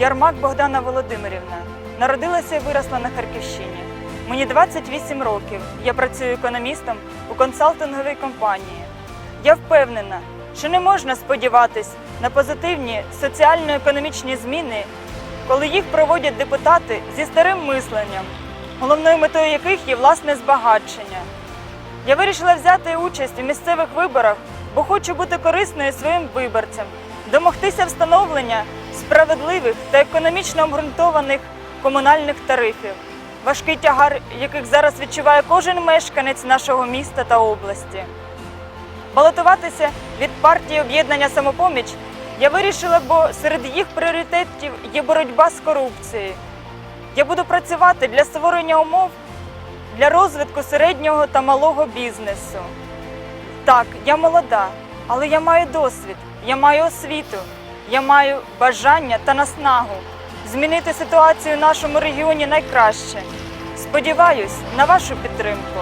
Ярмак Богдана Володимирівна. Народилася і виросла на Харківщині. Мені 28 років. Я працюю економістом у консалтинговій компанії. Я впевнена, що не можна сподіватись на позитивні соціально-економічні зміни, коли їх проводять депутати зі старим мисленням, головною метою яких є власне збагачення. Я вирішила взяти участь у місцевих виборах, бо хочу бути корисною своїм виборцям, домогтися встановлення справедливих та економічно обґрунтованих комунальних тарифів, важкий тягар, яких зараз відчуває кожен мешканець нашого міста та області. Балотуватися від партії об'єднання самопоміч я вирішила, бо серед їх пріоритетів є боротьба з корупцією. Я буду працювати для створення умов для розвитку середнього та малого бізнесу. Так, я молода, але я маю досвід, я маю освіту, я маю бажання та наснагу змінити ситуацію в нашому регіоні найкраще. Сподіваюсь на вашу підтримку.